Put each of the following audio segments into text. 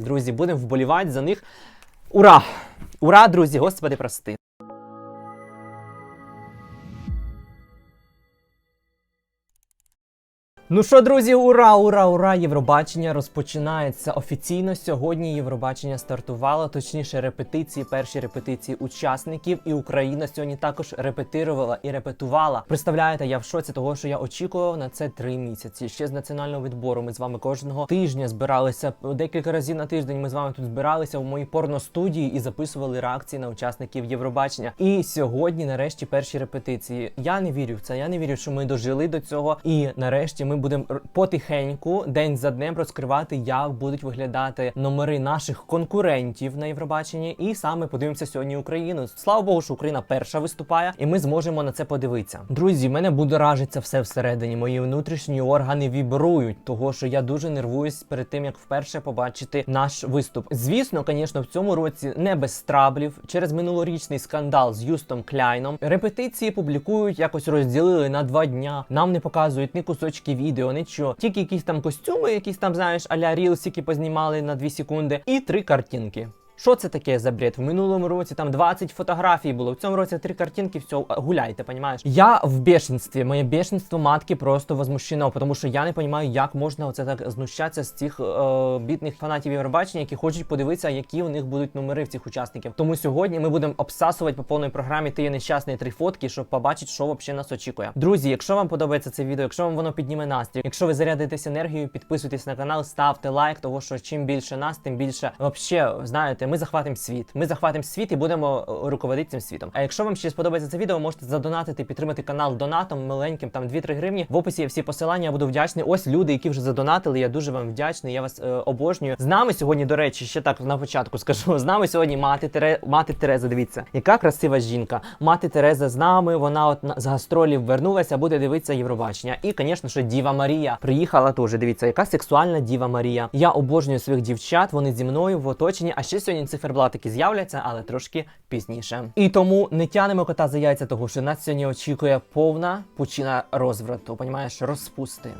Друзі, будемо вболівати за них. Ура! Ура, друзі! Господи, прости! Ну що, друзі, ура, ура, ура! Євробачення розпочинається офіційно. Сьогодні Євробачення стартувало, точніше, репетиції, перші репетиції учасників. І Україна сьогодні також репетирувала і репетувала. Представляєте, я в шоці того, що я очікував на це три місяці. Ще з національного відбору. Ми з вами кожного тижня збиралися декілька разів на тиждень. Ми з вами тут збиралися в моїй порностудії і записували реакції на учасників Євробачення. І сьогодні, нарешті, перші репетиції. Я не вірю в це. Я не вірю, що ми дожили до цього. І нарешті ми будемо потихеньку, день за днем, розкривати, як будуть виглядати номери наших конкурентів на Євробаченні. І саме подивимося сьогодні Україну. Слава Богу, що Україна перша виступає, і ми зможемо на це подивитися. Друзі, мене будоражиться все всередині. Мої внутрішні органи вібрують, того що я дуже нервуюсь перед тим, як вперше побачити наш виступ. Звісно, звісно, в цьому році не без траблів через минулорічний скандал з Юстом Кляйном. Репетиції публікують, якось розділили на два дня. Нам не показують ні кусочки відео, нічого. Тільки якісь там костюми, якісь там, знаєш, аля рілсики познімали на 2 секунди, і три картинки. Що це таке за бред? В минулому році там 20 фотографій було. В цьому році три картинки, все, гуляйте, понімаєш? Я в бешенстві. Моє бешенство матки просто возмущено, тому що я не розумію, як можна оце так знущатися з цих е, бідних фанатів Євробачення, які хочуть подивитися, які у них будуть номери в цих учасників. Тому сьогодні ми будемо обсасувати по повній програмі ти є нещасний три фотки, щоб побачити, що взагалі нас очікує. Друзі, якщо вам подобається це відео, якщо вам воно підніме настрій, якщо ви зарядитесь енергією, підписуйтесь на канал, ставте лайк, того що чим більше нас, тим більше вообще, знаєте, ми захватимо світ. Ми захватимо світ і будемо е, руководити цим світом. А якщо вам ще сподобається це відео, можете задонатити, підтримати канал донатом маленьким, там 2-3 гривні. В описі є всі посилання. Я буду вдячний. Ось люди, які вже задонатили. Я дуже вам вдячний. Я вас е, обожнюю. З нами сьогодні, до речі, ще так на початку скажу. З нами сьогодні мати Тере... мати Тереза. Дивіться, яка красива жінка. Мати Тереза з нами. Вона от з гастролів вернулася, буде дивитися Євробачення. І, звісно, що Діва Марія приїхала теж. Дивіться, яка сексуальна Діва Марія. Я обожнюю своїх дівчат. Вони зі мною в оточенні. А ще сьогодні циферблатики з'являться, але трошки пізніше. І тому не тянемо кота за яйця, того що нас сьогодні очікує повна пучина розврату. Понімаєш, розпусти.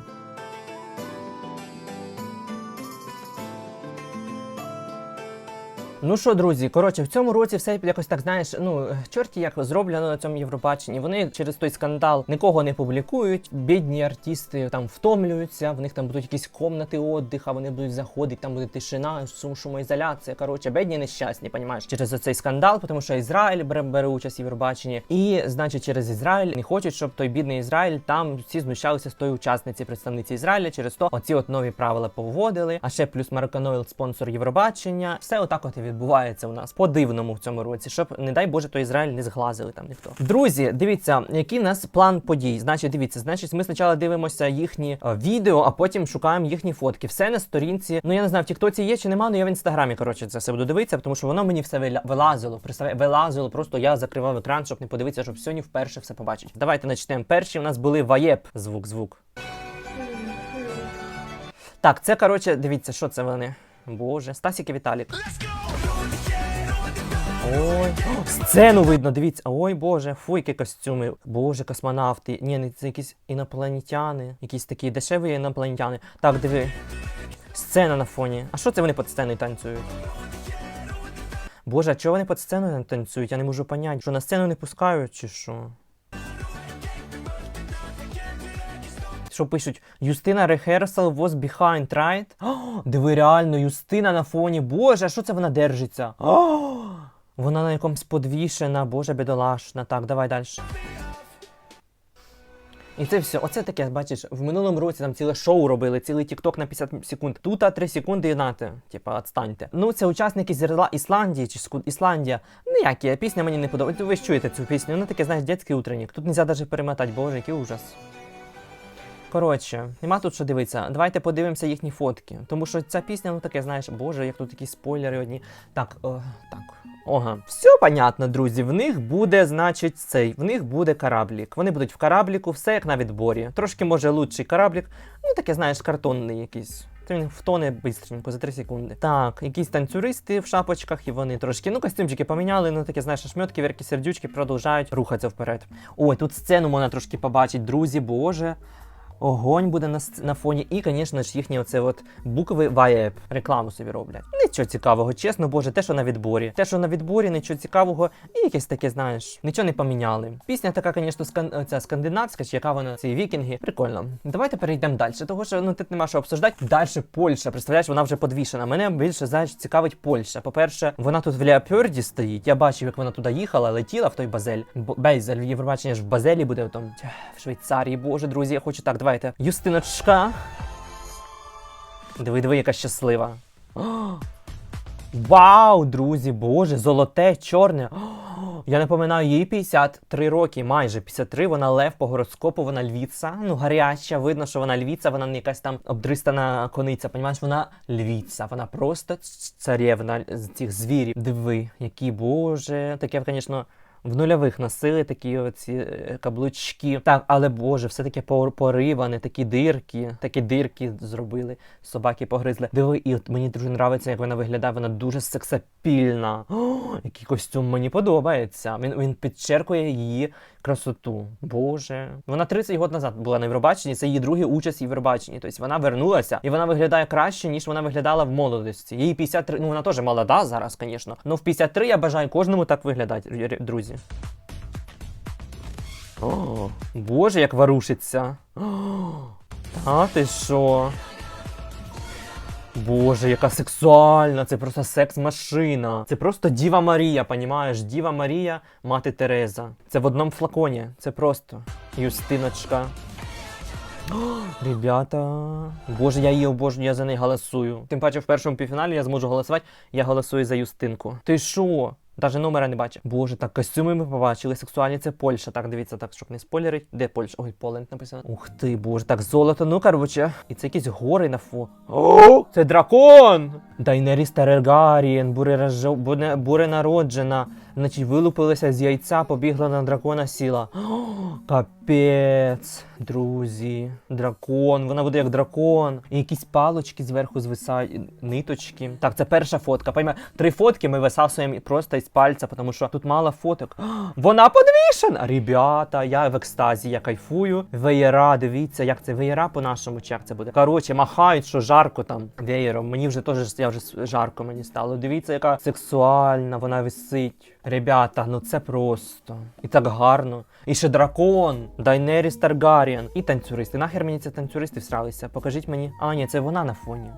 Ну що, друзі, коротше, в цьому році все якось так знаєш, ну чорті як зроблено на цьому Євробаченні. Вони через той скандал нікого не публікують. Бідні артисти там втомлюються. В них там будуть якісь комнати отдиха, вони будуть заходити, там буде тишина, шум, шумоізоляція. Коротше, бідні нещасні, понімаєш, через оцей скандал, тому що Ізраїль бере, бере участь в Євробаченні, і значить, через Ізраїль не хочуть, щоб той бідний Ізраїль там всі знущалися з тої учасниці, представниці Ізраїля. Через то оці от нові правила повводили. А ще плюс Мароканойл спонсор Євробачення. Все отак от і відбувається у нас по дивному в цьому році, щоб не дай Боже, то Ізраїль не зглазили там ніхто. Друзі, дивіться, який у нас план подій. Значить, дивіться, значить, ми спочатку дивимося їхні е, відео, а потім шукаємо їхні фотки. Все на сторінці. Ну я не знаю, в Тіктоці є чи нема, але я в інстаграмі коротше це все буду дивитися, тому що воно мені все вилазило. Представляє, вилазило. Просто я закривав екран, щоб не подивитися, щоб сьогодні вперше все побачити. Давайте почнемо. Перші у нас були ваєб. Звук, звук. Так, це коротше, дивіться, що це вони. Боже, Стасік і Віталік. Ой, сцену видно, дивіться. Ой, боже, фу, які костюми. Боже, космонавти. Ні, не це якісь інопланетяни, якісь такі дешеві інопланетяни. Так, диви. Сцена на фоні. А що це вони під сценою танцюють? Боже, а чого вони під сценою танцюють? Я не можу поняти. Що на сцену не пускають, чи що? Що пишуть? Юстина rehearsal was behind, right? О, диви, реально, Юстина на фоні. Боже, а що це вона держиться? О, вона на якомусь подвішена, боже, бідолашна. Так, давай далі. І це все. Оце таке, бачиш, в минулому році там ціле шоу робили, цілий тікток на 50 секунд. Тут а 3 секунди і нате. Типа, відстаньте. Ну, це учасники з Ірла... Ісландії чи Ску- Ісландія. Ніякі, пісня мені не подобається. Ви ж чуєте цю пісню. Вона таке, знаєш, дитячий утренник. Тут нельзя навіть перемотати, боже, який ужас. Коротше, нема тут що дивитися. Давайте подивимося їхні фотки. Тому що ця пісня, ну таке, знаєш, боже, як тут якісь спойлери одні. Так, о, так. Ога, все понятно, друзі. В них буде, значить, цей, в них буде кораблік. Вони будуть в корабліку, все як на відборі. Трошки може лучший кораблік. Ну таке, знаєш, картонний якийсь. Він втоне бистренько за 3 секунди. Так, якісь танцюристи в шапочках, і вони трошки, ну, костюмчики поміняли, ну таке, знаєш, шмьотки, вірки, сердючки продовжають рухатися вперед. Ой, тут сцену можна трошки побачити, друзі, боже. Огонь буде на, на фоні. І, звісно ж, їхні оце от букви Ваєп. Рекламу собі роблять. Нічого цікавого, чесно, боже, те, що на відборі. Те, що на відборі, нічого цікавого, і якесь таке, знаєш, нічого не поміняли. Пісня така, звісно, скан... ця скандинавська, чи яка вона ці вікінги. Прикольно. Давайте перейдемо далі. Того, що ну тут нема що обсуждати. Далі Польща. Представляєш, вона вже подвішена. Мене більше знаєш, цікавить Польща. По-перше, вона тут в Леопарді стоїть. Я бачив, як вона туди їхала, летіла в той базель. Бо Бейзель, Євробачення ж в базелі буде тому в Швейцарії. Боже, друзі, я хочу так. Давайте. Юстиночка. Диви, диви, яка щаслива. О, Вау, друзі, боже, золоте, чорне. О, Я напоминаю, їй 53 роки, майже 53, вона лев по гороскопу, вона львіця. Ну, гаряча, видно, що вона львіця, вона не якась там обдристана кониця. Понімаєш, вона львіця, вона просто ц- царівна з цих звірів. Диви, які боже. Таке, звісно. В нульових носили такі оці е, каблучки. Так, але боже, все таке пор- пориване, такі дирки, такі дирки зробили. Собаки погризли. Диви, і от мені дуже подобається, як вона виглядає. Вона дуже сексапільна. О, який костюм мені подобається. Він, він підчеркує її красоту. Боже. Вона 30 років назад була на Євробаченні, це її другий участь в Євробаченні. Тобто вона вернулася і вона виглядає краще, ніж вона виглядала в молодості. Їй 53, ну вона теж молода зараз, звісно. Ну в 53 я бажаю кожному так виглядати, друзі. О, Боже, як ворушиться. Та ти що? Боже, яка сексуальна, це просто секс-машина. Це просто Діва Марія, понімаєш? Діва Марія, мати Тереза. Це в одному флаконі. Це просто Юстиночка. О, Ребята, боже, я її обожнюю, я за неї голосую. Тим паче в першому півфіналі я зможу голосувати, я голосую за Юстинку. Ти що? Даже номера не бачив. Боже, так костюми ми побачили. Сексуальні це Польща. Так, дивіться, так, щоб не спойлерить. Де Польща? Ой, Поленд написано. Ух ти, боже, так золото. Ну, короче. І це якісь гори на фо. О, це дракон! Дайнеріс Тарgaryen, Буре буренароджена. Значить, вилупилася з яйця, побігла на дракона сіла. О, капець, друзі. Дракон. Вона буде як дракон. І якісь палочки зверху звисають, ниточки. Так, це перша фотка. Пойме, три фотки ми висасуємо просто із пальця, тому що тут мало фоток. Вона подвішена! Ребята, я в екстазі, я кайфую. Веєра, дивіться, як це веєра по-нашому, чи як це буде. Коротше, махають, що жарко там веєром. Мені вже теж я вже жарко мені стало. Дивіться, яка сексуальна, вона висить. Ребята, ну це просто. І так гарно. І ще дракон, Дайнеріс Таргаріан. І танцюристи. Нахер мені ці танцюристи всралися? Покажіть мені. А, ні, це вона на фоні.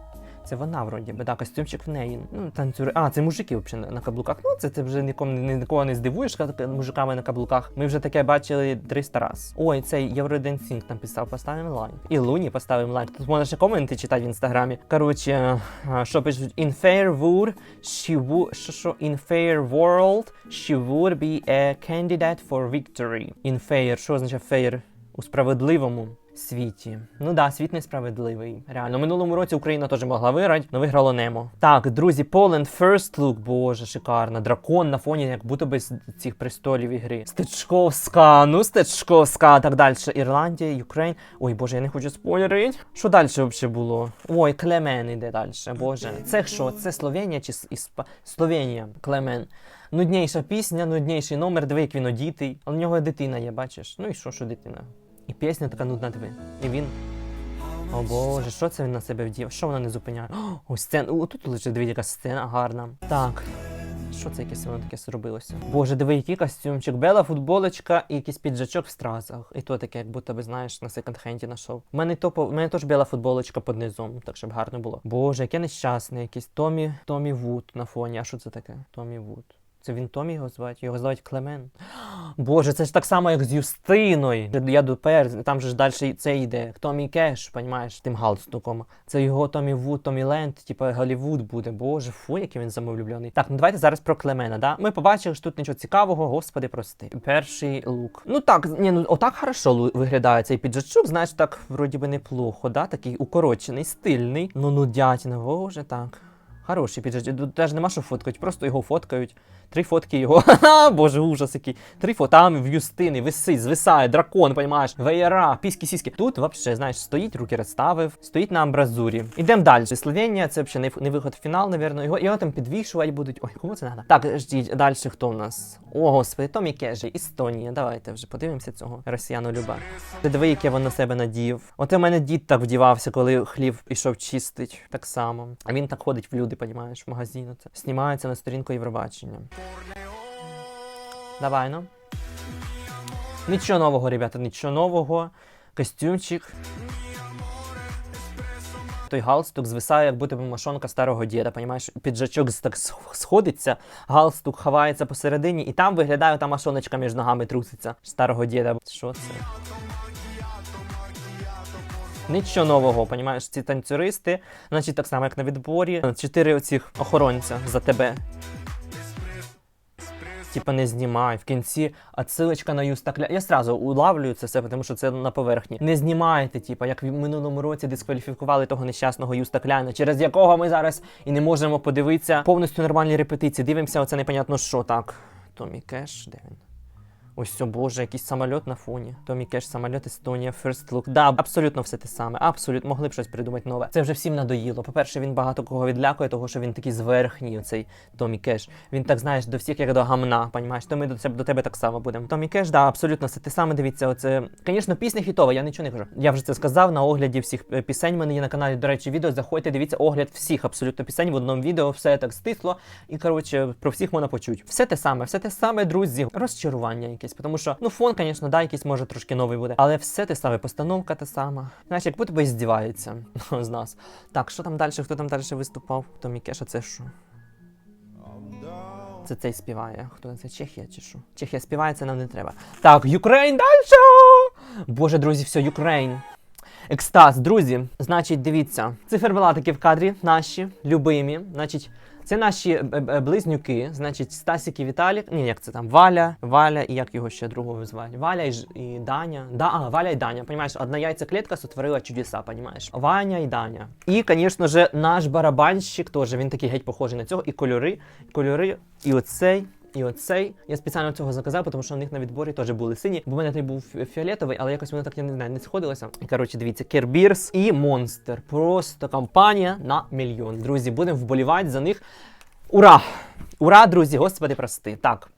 Це вона вроді би, да, костюмчик в неї. Ну, танцюри. А, це мужики взагалі на, каблуках. Ну, це ти вже нікому ні- нікого не здивуєш мужиками на каблуках. Ми вже таке бачили 300 раз. Ой, цей Євроденсінг написав, поставимо лайк. І Луні поставимо лайк. Тут можна ще коменти читати в інстаграмі. Коротше, що пишуть? In fair would she would, що, що, in fair world she would be a candidate for victory. In fair, що означає fair? У справедливому світі. Ну да, світ несправедливий. Реально, минулому році Україна теж могла виграти, але виграло Немо. Так, друзі, Poland First Look, боже, шикарно. Дракон на фоні, як будто би з цих престолів ігри. Стечковська, ну Стечковська, так далі. Ірландія, Юкрейн. Ой, боже, я не хочу спойлерити. Що далі взагалі було? Ой, Клемен іде далі, боже. Це що? Це Словенія чи Іспа... Словенія, Клемен. Нудніша пісня, нудніший номер, диви, як він одітий. А в нього дитина є, бачиш? Ну і що, що дитина? І пісня така нудна диви. І він. О боже, що це він на себе вдів? Що вона не зупиняє? О, сцена. О, тут лише диви, яка сцена гарна. Так. Що це якесь воно таке зробилося? Боже, диви, який костюмчик. Бела футболочка і якийсь піджачок в стразах. І то таке, як будто би знаєш, на секонд-хенді знайшов. У мене топо, у мене теж біла футболочка під низом, так щоб гарно було. Боже, яке нещасне, якийсь Томі, Томі Вуд на фоні. А що це таке? Томі Вуд. Це він Томі його звати? Його звати Клемен. Боже, це ж так само, як з Юстиною. Я допер, там же ж далі це йде. Томі Кеш, понімаєш, тим галстуком. Це його Томі Вуд, Томі Ленд, типу Голлівуд буде. Боже, фу, який він самовлюблений. Так, ну давайте зараз про Клемена, да? Ми побачили, що тут нічого цікавого, господи, прости. Перший лук. Ну так, ні, ну отак хорошо виглядає цей піджачок, знаєш, так вроді би неплохо, да? Такий укорочений, стильний. Ну, ну, дятіна, боже, так. Хороший піджачок. Тут теж нема що фоткати, просто його фоткають. Три фотки його. Боже, ужас який. Три фото. Там в Юстини висить, звисає, дракон, понімаєш, веєра, піськи, сіськи. Тут, взагалі, знаєш, стоїть, руки розставив, стоїть на амбразурі. Ідемо далі. Словенія, це взагалі не, виход в фінал, напевно. Його, його там підвішувати будуть. Ой, кому це треба? Так, ждіть, далі хто у нас? О, господи, Томі Кежі, Естонія. Давайте вже подивимося цього росіяну люба. Ти диви, яке він на себе надів. От у мене дід так вдівався, коли хліб пішов чистить. Так само. А він так ходить в люди, понімаєш, в магазин. Оце. Знімається на сторінку Євробачення. Давай, ну. Нічого нового, ребята, нічого нового. Костюмчик. Той галстук звисає, як будто б мошонка старого діда, понімаєш? Піджачок так сходиться, галстук ховається посередині, і там виглядає та машоночка між ногами труситься старого діда. Що це? Нічого нового, понімаєш, ці танцюристи, значить так само, як на відборі. Чотири оцих охоронця за тебе. Типа не знімай. В кінці а цилочка на Юстакля. Я сразу улавлюю це все, тому що це на поверхні. Не знімайте, типа, як в минулому році дискваліфікували того нещасного Юстакляна, через якого ми зараз і не можемо подивитися повністю нормальні репетиції. Дивимося, оце непонятно що так. Томі Кеш, де він? Ось о боже, якийсь самоліт на фоні. Томі Кеш, самоліт Естонія, First Look. Да, абсолютно все те саме. Абсолютно могли б щось придумати нове. Це вже всім надоїло. По-перше, він багато кого відлякує, того що він такий зверхній, оцей Томі Кеш. Він так знаєш до всіх як до гамна, понімаєш? То ми до тебе до тебе так само будемо. Томі Кеш, да, абсолютно все те саме. Дивіться, оце. Звісно, пісня хітова, я нічого не кажу. Я вже це сказав на огляді всіх е, пісень. Мене є на каналі, до речі, відео. Заходьте, дивіться огляд всіх абсолютно пісень в одному відео, все так стисло. І коротше, про всіх можна почути. Все те саме, все те саме, друзі. Розчарування якесь, тому що ну фон, звісно, да, якийсь може трошки новий буде, але все те саме, постановка та сама. Знаєш, як будто би здіваються з нас. Так, що там далі? Хто там далі виступав? Томі Кеш, а це що? Це цей співає. Хто це? Чехія чи що? Чехія співає, це нам не треба. Так, Юкрейн далі! Боже, друзі, все, Юкрейн. Екстаз, друзі. Значить, дивіться, циферблатики в кадрі наші, любимі. Значить, це наші е, е, близнюки. Значить, Стасік і Віталік. Ні, як це там? Валя, Валя і як його ще другого звати? Валя і, і Даня. Да, а, Валя і Даня. Понімаєш, одна яйцеклітка сотворила чудеса, понімаєш? Ваня і Даня. І, звісно ж, наш барабанщик теж він такий геть похожий на цього. І кольори, кольори, і оцей. І оцей я спеціально цього заказав, тому що у них на відборі теж були сині. Бо в мене той був фіолетовий, але якось воно так я не знаю, не сходилося. Коротше, дивіться, Кербірс і Монстер. Просто компанія на мільйон. Друзі, будемо вболівати за них. Ура! Ура, друзі! Господи, прости. Так.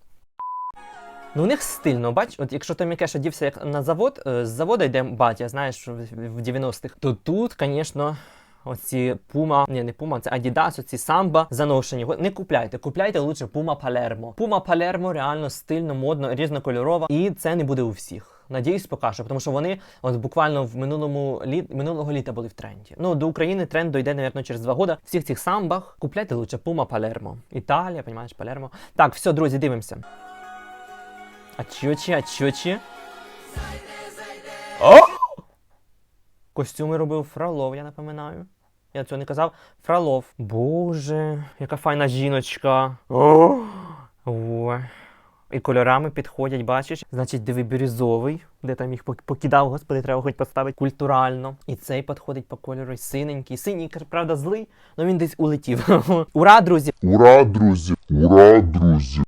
Ну, у них стильно, бач, от якщо Томі Кеш одівся як на завод, е, з заводу йде батя, знаєш, в 90-х, то тут, звісно, оці Puma, ні, не Puma, це Adidas, оці самба заношені. Не купляйте, купляйте лучше Puma Palermo. Puma Palermo реально стильно, модно, різнокольорова, і це не буде у всіх. Надіюсь, покаже, тому що вони от буквально в минулому літ минулого літа були в тренді. Ну до України тренд дойде, напевно, через два роки. Всіх цих самбах купляйте лучше Puma Palermo. Італія, понімаєш, Палермо. Так, все, друзі, дивимося. А чочі, а чочі? О! Костюми робив Фролов, я напоминаю. Я цього не казав. Фролов. Боже, яка файна жіночка. О! О. І кольорами підходять, бачиш? Значить, диви бірюзовий, де там їх покидав, господи, треба хоч поставити культурально. І цей підходить по кольору, і синенький. Синій, правда, злий, але він десь улетів. Ура, друзі! Ура, друзі! Ура, друзі!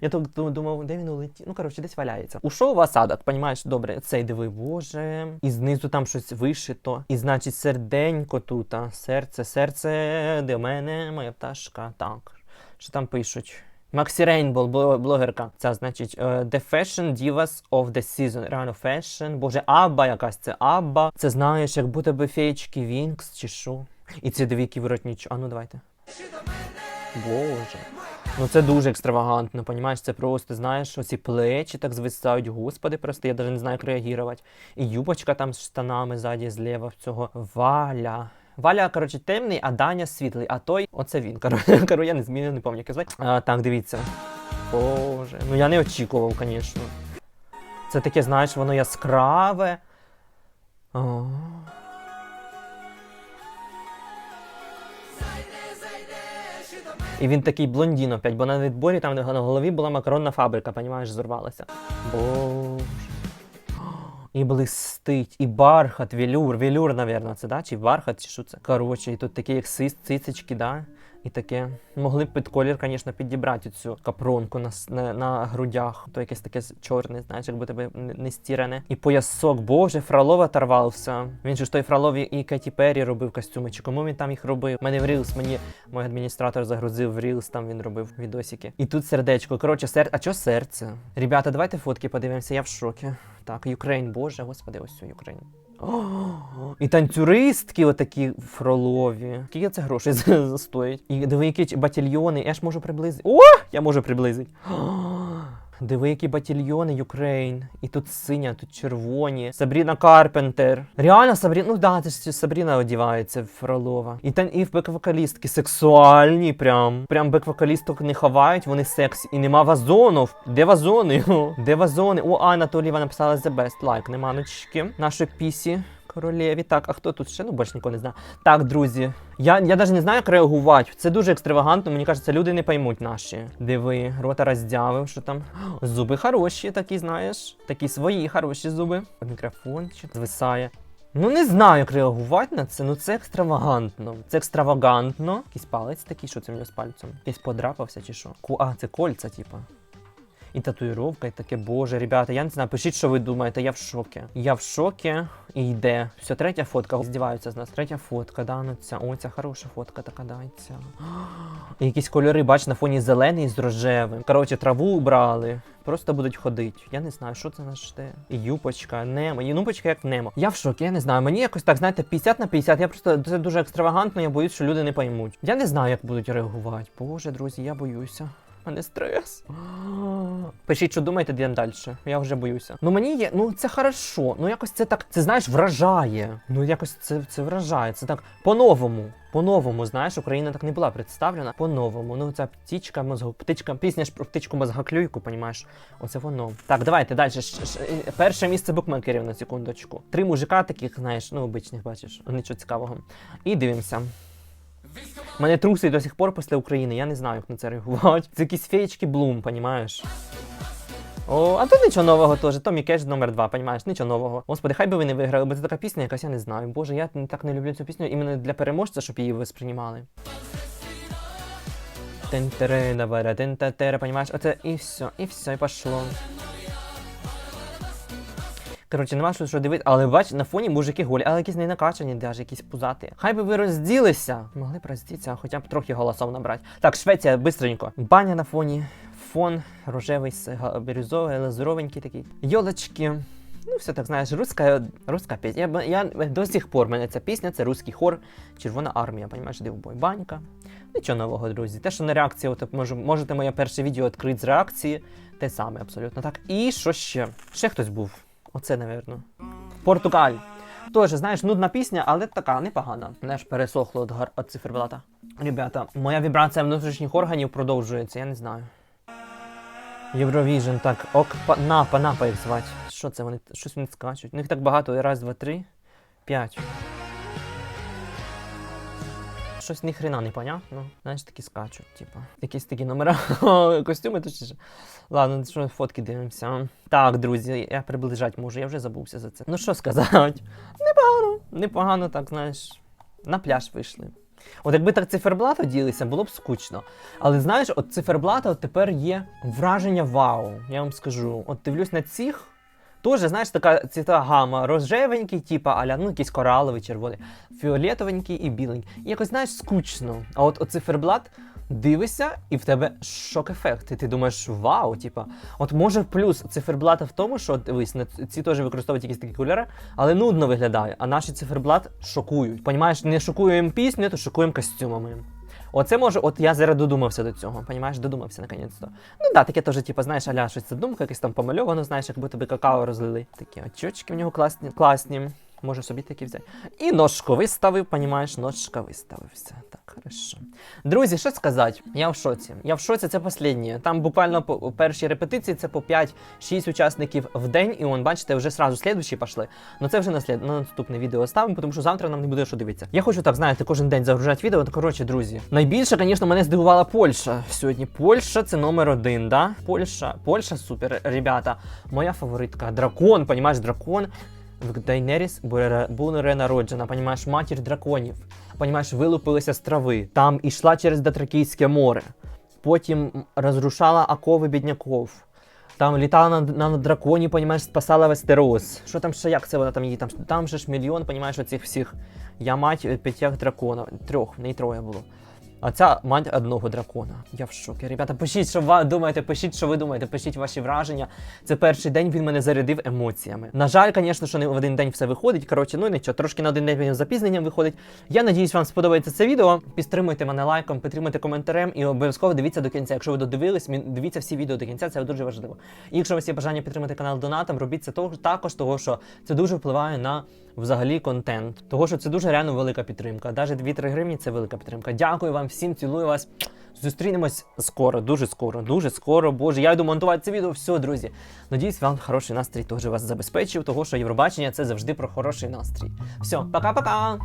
Я так ду- думав, де він улетів. Ну, коротше, десь валяється. Ушов в осадок, понімаєш, добре, цей диви, боже. І знизу там щось вишито. І значить, серденько тут. а, Серце, серце, де мене моя пташка. Так. Що там пишуть? Максі Рейнбол, блогерка. Це значить е, The Fashion Divas of the Season. Реально фешн. Боже, Абба якась це Абба. Це знаєш, як будто би феєчки Вінкс чи що. І ці двійки воротнічо. А ну давайте. Боже. Ну це дуже екстравагантно, понімаєш? Це просто, знаєш, оці плечі так звисають, господи, просто я навіть не знаю, як реагувати. І юбочка там з штанами ззаді зліва в цього Валя. Валя, коротше, темний, а Даня світлий, а той, оце він. Коротше, я не змінив, не пам'ятаю, як звати. А, так, дивіться. Боже, ну я не очікував, звісно. Це таке, знаєш, воно яскраве. О. І він такий блондін опять, бо на відборі там на голові була макаронна фабрика, понімаєш, зорвалася. Боже. І блистить, і бархат, велюр, велюр, навірно, це, да? Чи бархат, чи що це? Коротше, і тут такі як сис, цицечки, да? І таке. Могли б під колір, звісно, підібрати цю капронку на, на, на грудях. То якесь таке чорне, знаєш, якби тебе не, не стіране. І поясок, боже, Фролов оторвався. Він же ж той Фролов і- Кеті Перрі робив костюми. Чи кому він там їх робив? У мене в Reels, мені мій адміністратор загрузив в Reels, там він робив відосики. І тут сердечко. Коротше, сер... а чо серце? Ребята, давайте фотки подивимося, я в шокі. Так, Юкрейн, боже, господи, ось Юкрейн. О, і танцюристки отакі фролові. Скільки це грошей за- за- стоїть? І диви, які батальйони. Я ж можу приблизити. О! Я можу приблизити. Диви, які батальйони Юкрейн. І тут синя, тут червоні. Сабріна Карпентер. Реально Сабріна. Ну да, це ж Сабріна одівається Фролова. І тан і в бек-вокалістки сексуальні. Прям. Прям бек-вокалісток не ховають, вони сексі. І нема вазонів. Де вазони? Де вазони? О, Анатолієва написала The Best. Лайк, нема ночки. Нашої пісі. Королеві. Так, а хто тут ще? Ну, більше нікого не знаю. Так, друзі. Я, я навіть не знаю, як реагувати. Це дуже екстравагантно, мені кажеться, люди не поймуть наші. Диви, рота роздявив, що там. Зуби хороші, такі, знаєш. Такі свої хороші зуби. Мікрофон звисає. Ну не знаю, як реагувати на це. Ну це екстравагантно. Це екстравагантно. Якийсь палець такий, що це в нього з пальцем? Якийсь подрапався чи що? Ку... А, це кольця, типа. І татуїровка, і таке, боже, ребята, я не знаю, пишіть, що ви думаєте, я в шокі. Я в шокі і йде. Все, третя фотка. Здіваються з нас. Третя фотка, да, ну ця. О, ця хороша фотка така, да, і ця. І якісь кольори, бач, на фоні зелений з рожевим. Коротше, траву убрали. Просто будуть ходити. Я не знаю, що це на жде. Юпочка, немо. І юпочка як немо. Я в шокі, я не знаю. Мені якось так, знаєте, 50 на 50. Я просто це дуже екстравагантно, я боюсь, що люди не поймуть. Я не знаю, як будуть реагувати. Боже, друзі, я боюся. Мене стрес. Пишіть, що думаєте, йдемо далі. Я вже боюся. Ну мені є, ну це хорошо. Ну якось це так, це знаєш, вражає. Ну якось це, це вражає. Це так по-новому. По-новому, знаєш, Україна так не була представлена. По-новому. Ну ця птічка, мозго, птичка, пісня ж про птичку мозгоклюйку, понімаєш? Оце воно. Так, давайте далі. Ш- ш- Перше місце букмекерів на секундочку. Три мужика таких, знаєш, ну обичних, бачиш, нічого цікавого. І дивимося. Мене трусить до сих пор після України, я не знаю, як на це реагувати. Це якісь феєчки Блум, понімаєш? О, а тут нічого нового теж. Томі Кеш номер 2, понімаєш, нічого нового. Господи, хай би ви не виграли, бо це така пісня, якась я не знаю. Боже, я так не люблю цю пісню іменно для переможця, щоб її восприймали. Тентерена, вара, тентатера, понімаєш? Оце і все, і все, і пошло. Коротше, нема що, що дивитися, але бач, на фоні мужики голі, але якісь не накачані, навіть якісь пузаті. Хай би ви розділися. Могли б роздітися, хоча б трохи голосов набрати. Так, Швеція, бистренько. Баня на фоні, фон рожевий, бірюзовий, лазуровенький такий. Йолочки. Ну, все так знаєш, руська, руська пісня. Я, я до сих пор мене ця пісня, це руський хор, Червона армія, понімаєш, дивбой, банька. Нічого нового, друзі. Те, що на реакція, от, можу, можете моє перше відео відкрити з реакції, те саме абсолютно так. І що ще? Ще хтось був. Оце, напевно. Португаль. Тоже, знаєш, нудна пісня, але така непогана. Знаєш, пересохло від, гар... від циферблата. Ребята, моя вібрація внутрішніх органів продовжується, я не знаю. Євровіжн, так, ок, па, напа, напа їх звати. Що це вони? Щось вони скачуть. У них так багато. Раз, два, три, п'ять. Щось ні хрена не понятно. Знаєш, такі скачуть, типа. Якісь такі номера. Костюми точніше. Ладно, що фотки дивимося. Так, друзі, я приближати можу, я вже забувся за це. Ну що сказати? Непогано, непогано, так, знаєш. На пляж вийшли. От якби так циферблат оділися, було б скучно. Але знаєш, от циферблата от тепер є враження вау. Я вам скажу. От дивлюсь на цих. Тоже, знаєш, така цвіта гама, рожевенький, типа аля, ну якийсь кораловий, червоний, фіолетовенький і біленький. І якось, знаєш, скучно. А от циферблат дивишся, і в тебе шок-ефект. І ти думаєш, вау, типа. От може плюс циферблата в тому, що дивись, ці теж використовують якісь такі кольори, але нудно виглядає. А наші циферблат шокують. Понімаєш, не шокуємо пісню, то шокуємо костюмами. Оце може, от я зараз додумався до цього, понімаєш, додумався наконець-то. Ну да, таке теж, типу, знаєш, аля щось це думка, якесь там помальовано, знаєш, якби тобі какао розлили. Такі очочки в нього класні, класні. Може собі такі взяти. І ножку виставив, понімаєш, ножка виставився. Так, хорошо. Друзі, що сказати? Я в шоці. Я в шоці, це останнє. Там буквально по першій репетиції це по 5-6 учасників в день, і он, бачите, вже сразу слідущі пішли. Ну це вже на, слід... на наступне відео ставимо, тому що завтра нам не буде що дивитися. Я хочу так, знаєте, кожен день загружати відео. То коротше, друзі. Найбільше, звісно, мене здивувала Польща сьогодні. Польща це номер один, да? Польща, Польща супер, ребята. Моя фаворитка. Дракон, понімаєш, дракон. В Дейнеріс буде, буде народжена, понімаєш, матір драконів. Понімаєш, вилупилися з трави. Там ішла через Дотракійське море. Потім розрушала окови бідняков. Там літала на, на драконі, понімаєш, спасала Вестерос. Що там ще, як це вона там її? Там, там же ж мільйон, понімаєш, оцих всіх. Я мать е, п'ятьох драконів. Трьох, не й троє було. А ця мать одного дракона. Я в шокі. Ребята, пишіть, що ви думаєте, пишіть, що ви думаєте, пишіть ваші враження. Це перший день він мене зарядив емоціями. На жаль, звісно, що не в один день все виходить. Коротше, ну нічого, трошки на один день запізненням виходить. Я надіюсь, вам сподобається це відео. Підтримуйте мене лайком, підтримуйте коментарем і обов'язково дивіться до кінця. Якщо ви додивились, дивіться всі відео до кінця, це дуже важливо. І якщо у вас є бажання підтримати канал донатом, робіть це також, того що це дуже впливає на взагалі контент. Того, що це дуже реально велика підтримка. Навіть 2-3 гривні це велика підтримка. Дякую вам всім, цілую вас. Зустрінемось скоро, дуже скоро, дуже скоро. Боже, я йду монтувати це відео. Все, друзі. Надіюсь, вам хороший настрій теж вас забезпечив, того що Євробачення це завжди про хороший настрій. Все, пока-пока!